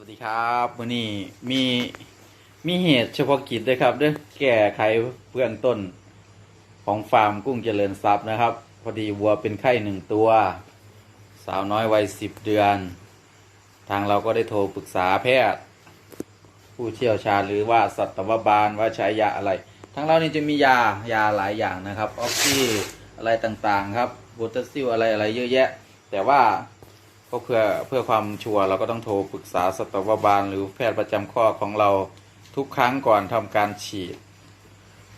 วัสดีครับวันนี้มีมีเหตุเฉพาะกิจด้วยครับเด้วยแก้ไขเบื้องต้นของฟาร์มกุ้งเจริญทรัพย์นะครับ พอดีวัวเป็นไข้หนึ่งตัว สาวน้อยวัยสิบเดือน ทางเราก็ได้โทรปรึกษาแพทย์ ผู้เชี่ยวชาญหรือว่าสัตวบาลว่าใช้ยาอะไร ทางเรานี่จะมียายาหลายอย่างนะครับออกซิอะไรต่างๆ ครับโบูตาซิลอะไรอะไรเยอะแยะ แต่ว่า ก็เพื่อเพื่อความชัวร์เราก็ต้องโทรปรึกษาสัตวบาลหรือแพทย์ประจำข้อของเราทุกครั้งก่อนทำการฉีด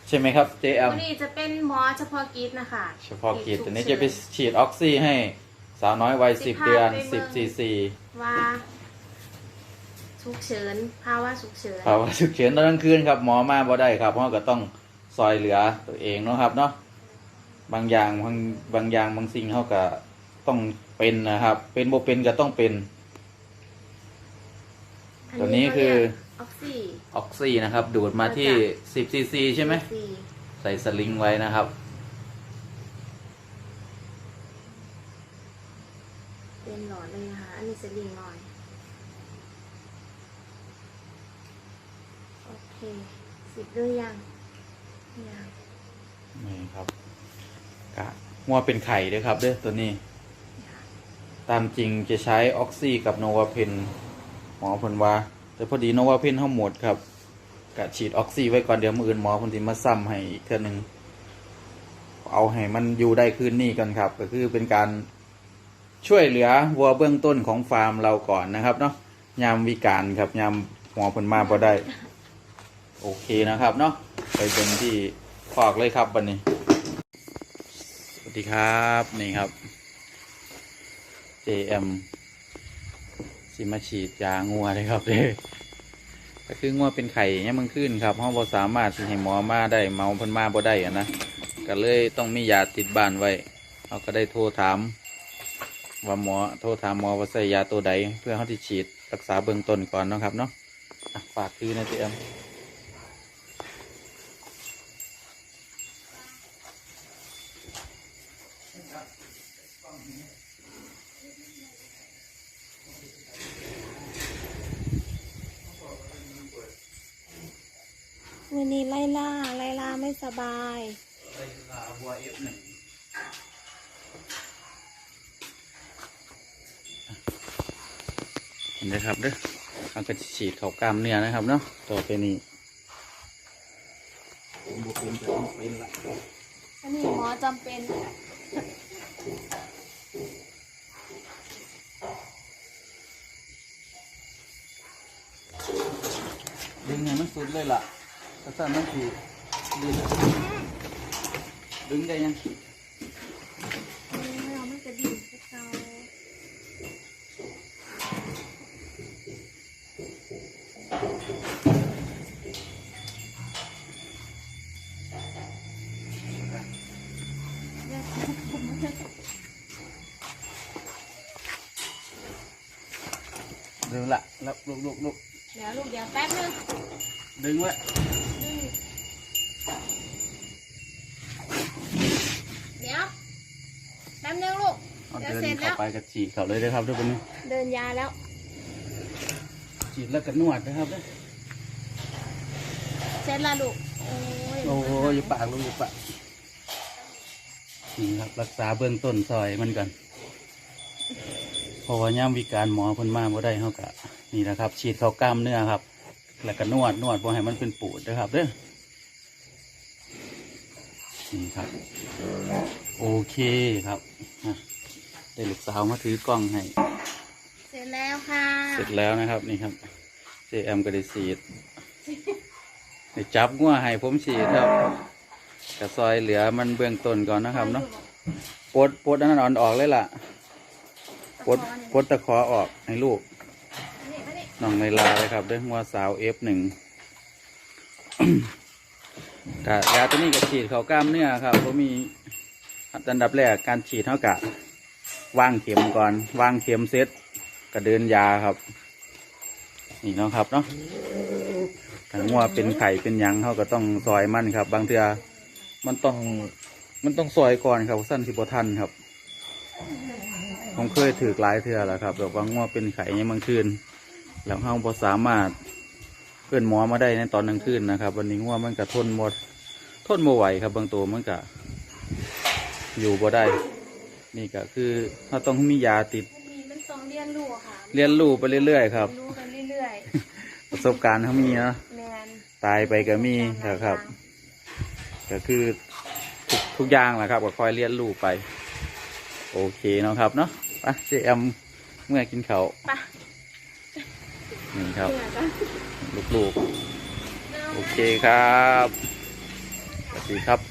ใช่ไหมครับเจแอตัมวนี้จะเป็นหมอเฉพาะกิจนะคะเฉพาะกิจฉุตัวเฉินี้จะไปฉีดออกซิให้สาวน้อยวัยสิบเดือนสิบซีซีว่าฉุกเฉินภาวะฉุกเฉินภาวะฉุกเฉินตอนกลางคืนครับหมอมาบ่ได้ครับเพราะก็ต้องซอยเหลือตัวเองเนาะครับเนาะบางอย่างบางบางอย่างบางสิ่งเขาก็ต้อง เป็นนะครับ เป็นโบเป็นก็ต้องเป็นอัตัวนี้คือ ออกซี่ออกซินะครับ ดูดมาที่สิบซีซีใช่ไหมสี่ใส่สลิงไว้นะครับ เป็นหลอดเลยนะคะ อันนี้สลิงหน่อย โอเค สิบด้วยยัง ยัง นี่ครับกะมัวเป็นไข่ด้วยครับเด้อตัวนี้ ตามจริงจะใช้ออกซิกับโนวาเพนหมอเพนว่า แต่พอดีโนวาเพนเขาหมดครับกะฉีดออกซิไว้ก่อนเดี๋ยวมืออื่นหมอเพนสิมาซ้ำให้อีกเท่านึงเอาให้มันอยู่ได้คืนนี้กันครับ ก็คือเป็นการช่วยเหลือวัวเบื้องต้นของฟาร์มเราก่อนนะครับเนาะยามวิการครับยามหมอเพนมาพอได้ โอเคนะครับเนาะไปเป็นที่ฟอกเลยครับวันนี้ สวัสดีครับนี่ครับ JM สิมาฉีดยางัวเลยครับเด้ก็คืองัวเป็นไข่เนี่ยมันขึ้นครับเพราะบ่สามารถสิให้หมอมาได้เมาเพิ่นมาบ่ได้อะนะก็เลยต้องมียาติดบ้านไว้เขาก็ได้โทรถาม ว่าหมอโทรถามหมอว่าใส่ยาตัวใด เพื่อเขาที่ฉีดรักษาเบื้องต้นก่อนนะครับเนาะฝากคือนะ JM วัน นี้ไล่ล่าไล่ล่าไม่สบายบัวเอฟหนึ่งเห็นไหมครับเด้อเอากระฉีดเข้ากล้ามเนื้อนะครับเนาะต่อไปนี้ผมบุเป็นจะต้องเป็นละอันนี้หมอจำเป็นดึงให้มันสุดเลยล่ะ ถ้าสั้นมันคือดึงดึงได้ยังเราไม่กระดิ่งพวกเราดึงละแล้วลุกลุกลุก เดี๋ยวลูกเดี๋ยวแป๊บนึงดึงไว้ดึงเดี๋ยวแป๊บนึงลูก เอาเดี๋ยวเดินเสร็จแล้เข้าว ไปกระฉีดเขาเลยนะครับทุกคนนี้เดินยาแล้ว ฉีดแล้วก็นวดนะครับเด้อเสร็จแล้วลูก โอ้ยโอ้ยอย่าปากลูกอย่าปากนี่ครับรักษาเบื้องต้นซอยมันก่อนเพราะว่าย่ามวิการหมอเพิ่นมาบ่ได้เฮากะ นี่นะครับ ฉีดเข้ากล้ามเนื้อครับ แล้วก็นวดนวดบ่ให้มันเป็นปูดนะครับเด้อนี่ครับ โอเคครับอะได้ลูกสาวมาถือกล้องให้ เสร็จแล้วค่ะ เสร็จแล้วนะครับนี่ครับเจแอมก็ได้ฉีดได้จับงัวให้ผมฉีดครับกระซอยเหลือมันเบื้องต้นก่อนนะครับเนาะปลดปลดอันนั้นอ่อนออกเลยล่ะปลดปลดตะขอออกให้ลูก น่องในลาเลยครับด้วยงัวสาวเอฟหนึ่งกะยาตัวนี้ก็ฉีดเขากล้ามเนื้อครับเพราะมีอันดับแรกการฉีดเท่ากับวางเข็มก่อนวางเข็มเสร็จก็เดินยาครับ นี่เนาะครับเนาะถ้างัวเป็นไข่เป็นยังเขาก็ต้องซอยมันครับ บางเทือมันต้องมันต้องซอยก่อนครับสั้นสิบทันครับผมเคยถือหลายเทือแล้วครับแบบว่างัวเป็นไข่ยังบางคืน แล้วเฮาบ่สามารถเพื่อนหมอมาได้ในตอนกลางคืนนะครับ วันนี้ง่วมันก็ทนหมด ทนบ่ไหวครับบางตัวมันก็อยู่บ่ได้ นี่ก็คือเราต้องมียาติดมีมันต้องเรียนรู้อะค่ะเรียนรู้ไปเรื่อยๆครับเรียนรู้กันเรื่อยประสบการณ์เขามีเนาะๆแมนตายไปก็มีนะครับ ก็คือทุกทุกอย่างแหละครับก็คอยเรียนรู้ไป โอเคเนาะครับเนาะไปเจแอมเมื่อกินเขาว ไป นี่ครับเหนื่อยปะลูกๆ โอเคครับ สวัสดีครับ